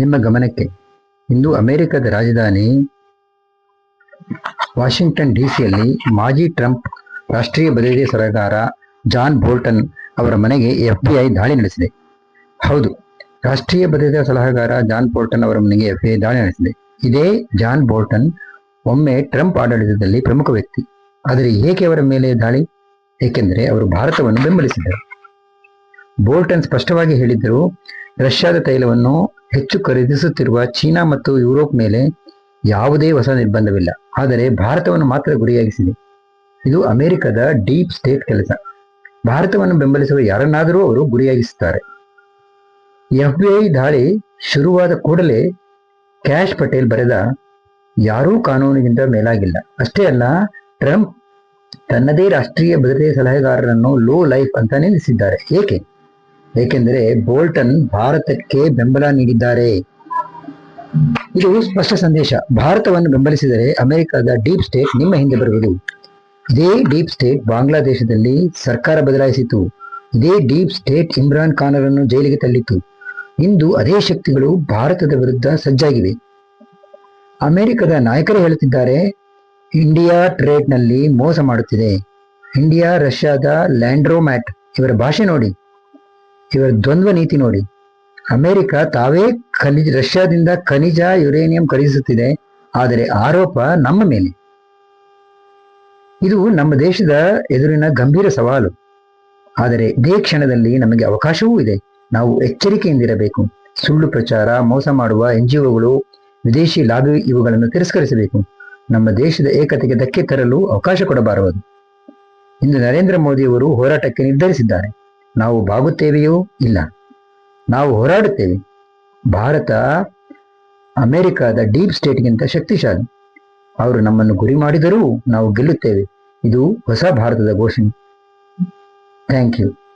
ನಿಮ್ಮ ಗಮನಕ್ಕೆ ಇಂದು ಅಮೆರಿಕದ ರಾಜಧಾನಿ ವಾಷಿಂಗ್ಟನ್ ಡಿಸಿಯಲ್ಲಿ ಮಾಜಿ ಟ್ರಂಪ್ ರಾಷ್ಟ್ರೀಯ ಭದ್ರತೆ ಸಲಹೆಗಾರ ಜಾನ್ ಬೋಲ್ಟನ್ ಅವರ ಮನೆಗೆ ಎಫ್ಬಿಐ ದಾಳಿ ನಡೆಸಿದೆ. ಹೌದು, ರಾಷ್ಟ್ರೀಯ ಭದ್ರತಾ ಸಲಹೆಗಾರ ಜಾನ್ ಬೋಲ್ಟನ್ ಅವರ ಮನೆಗೆ ಎಫ್ಬಿಐ ದಾಳಿ ನಡೆಸಿದೆ. ಇದೇ ಜಾನ್ ಬೋಲ್ಟನ್ ಒಮ್ಮೆ ಟ್ರಂಪ್ ಆಡಳಿತದಲ್ಲಿ ಪ್ರಮುಖ ವ್ಯಕ್ತಿ. ಆದರೆ ಏಕೆ ಅವರ ಮೇಲೆ ದಾಳಿ? ಏಕೆಂದರೆ ಅವರು ಭಾರತವನ್ನು ಬೆಂಬಲಿಸಿದರು. ಬೋಲ್ಟನ್ ಸ್ಪಷ್ಟವಾಗಿ ಹೇಳಿದ್ದರು ರಷ್ಯಾದ ತೈಲವನ್ನು ಹೆಚ್ಚು ಖರೀದಿಸುತ್ತಿರುವ ಚೀನಾ ಮತ್ತು ಯುರೋಪ್ ಮೇಲೆ ಯಾವುದೇ ಹೊಸ ನಿರ್ಬಂಧವಿಲ್ಲ. ಆದರೆ ಭಾರತವನ್ನು ಮಾತ್ರ ಗುರಿಯಾಗಿಸಿದೆ. ಇದು ಅಮೆರಿಕದ ಡೀಪ್ ಸ್ಟೇಟ್ ಕೆಲಸ. ಭಾರತವನ್ನು ಬೆಂಬಲಿಸುವ ಯಾರನ್ನಾದರೂ ಅವರು ಗುರಿಯಾಗಿಸುತ್ತಾರೆ. ಎಫ್ಬಿಐ ದಾಳಿ ಶುರುವಾದ ಕೂಡಲೇ ಕ್ಯಾಶ್ ಪಟೇಲ್ ಬರೆದ ಯಾರೂ ಕಾನೂನಿಗಿಂತ ಮೇಲಾಗಿಲ್ಲ. ಅಷ್ಟೇ ಅಲ್ಲ, ಟ್ರಂಪ್ ತನ್ನದೇ ರಾಷ್ಟ್ರೀಯ ಭದ್ರತೆ ಸಲಹೆಗಾರರನ್ನು ಲೋ ಲೈಫ್ ಅಂತ ನಿಲ್ಲಿಸಿದ್ದಾರೆ. ಏಕೆ? ಏಕೆಂದರೆ ಬೋಲ್ಟನ್ ಭಾರತಕ್ಕೆ ಬೆಂಬಲ ನೀಡಿದ್ದಾರೆ. ಇದು ಸ್ಪಷ್ಟ ಸಂದೇಶ. ಭಾರತವನ್ನು ಬೆಂಬಲಿಸಿದರೆ ಅಮೆರಿಕದ ಡೀಪ್ ಸ್ಟೇಟ್ ನಿಮ್ಮ ಹಿಂದೆ ಬರುವುದು. ಇದೇ ಡೀಪ್ ಸ್ಟೇಟ್ ಬಾಂಗ್ಲಾದೇಶದಲ್ಲಿ ಸರ್ಕಾರ ಬದಲಾಯಿಸಿತು. ಇದೇ ಡೀಪ್ ಸ್ಟೇಟ್ ಇಮ್ರಾನ್ ಖಾನರನ್ನು ಜೈಲಿಗೆ ತಳ್ಳಿತು. ಇಂದು ಅದೇ ಶಕ್ತಿಗಳು ಭಾರತದ ವಿರುದ್ಧ ಸಜ್ಜಾಗಿವೆ. ಅಮೆರಿಕದ ನಾಯಕರು ಹೇಳುತ್ತಿದ್ದಾರೆ, ಇಂಡಿಯಾ ಟ್ರೇಡ್ನಲ್ಲಿ ಮೋಸ ಮಾಡುತ್ತಿದೆ. ಇಂಡಿಯಾ ರಷ್ಯಾದ ಲ್ಯಾಂಡ್ರೋಮ್ಯಾಟ್. ಇವರ ಭಾಷೆ ನೋಡಿ. ಇವರ ದ್ವಂದ್ವ ನೀತಿ ನೋಡಿ. ಅಮೆರಿಕ ತಾವೇ ಖನಿಜ ರಷ್ಯಾದಿಂದ ಖನಿಜ, ಯುರೇನಿಯಂ ಖರೀದಿಸುತ್ತಿದೆ. ಆದರೆ ಆರೋಪ ನಮ್ಮ ಮೇಲೆ. ಇದು ನಮ್ಮ ದೇಶದ ಎದುರಿನ ಗಂಭೀರ ಸವಾಲು. ಆದರೆ ಇದೇ ಕ್ಷಣದಲ್ಲಿ ನಮಗೆ ಅವಕಾಶವೂ ಇದೆ. ನಾವು ಎಚ್ಚರಿಕೆಯಿಂದಿರಬೇಕು. ಸುಳ್ಳು ಪ್ರಚಾರ, ಮೋಸ ಮಾಡುವ ಎನ್ ಜಿಒಗಳು ವಿದೇಶಿ ಲಾಭಿ ಇವುಗಳನ್ನು ತಿರಸ್ಕರಿಸಬೇಕು. ನಮ್ಮ ದೇಶದ ಏಕತೆಗೆ ಧಕ್ಕೆ ತರಲು ಅವಕಾಶ ಕೊಡಬಾರದು. ಇಂದು ನರೇಂದ್ರ ಮೋದಿಯವರು ಹೋರಾಟಕ್ಕೆ ನಿರ್ಧರಿಸಿದ್ದಾರೆ. ನಾವು ಬಾಗುತ್ತೇವೆಯೋ ಇಲ್ಲ. ನಾವು ಹೋರಾಡುತ್ತೇವೆ. ಭಾರತ ಅಮೆರಿಕದ ಡೀಪ್ ಸ್ಟೇಟ್ಗಿಂತ ಶಕ್ತಿಶಾಲಿ. ಅವರು ನಮ್ಮನ್ನು ಗುರಿ ಮಾಡಿದರೂ ನಾವು ಗೆಲ್ಲುತ್ತೇವೆ. ಇದು ಹೊಸ ಭಾರತದ ಘೋಷಣೆ. Thank you.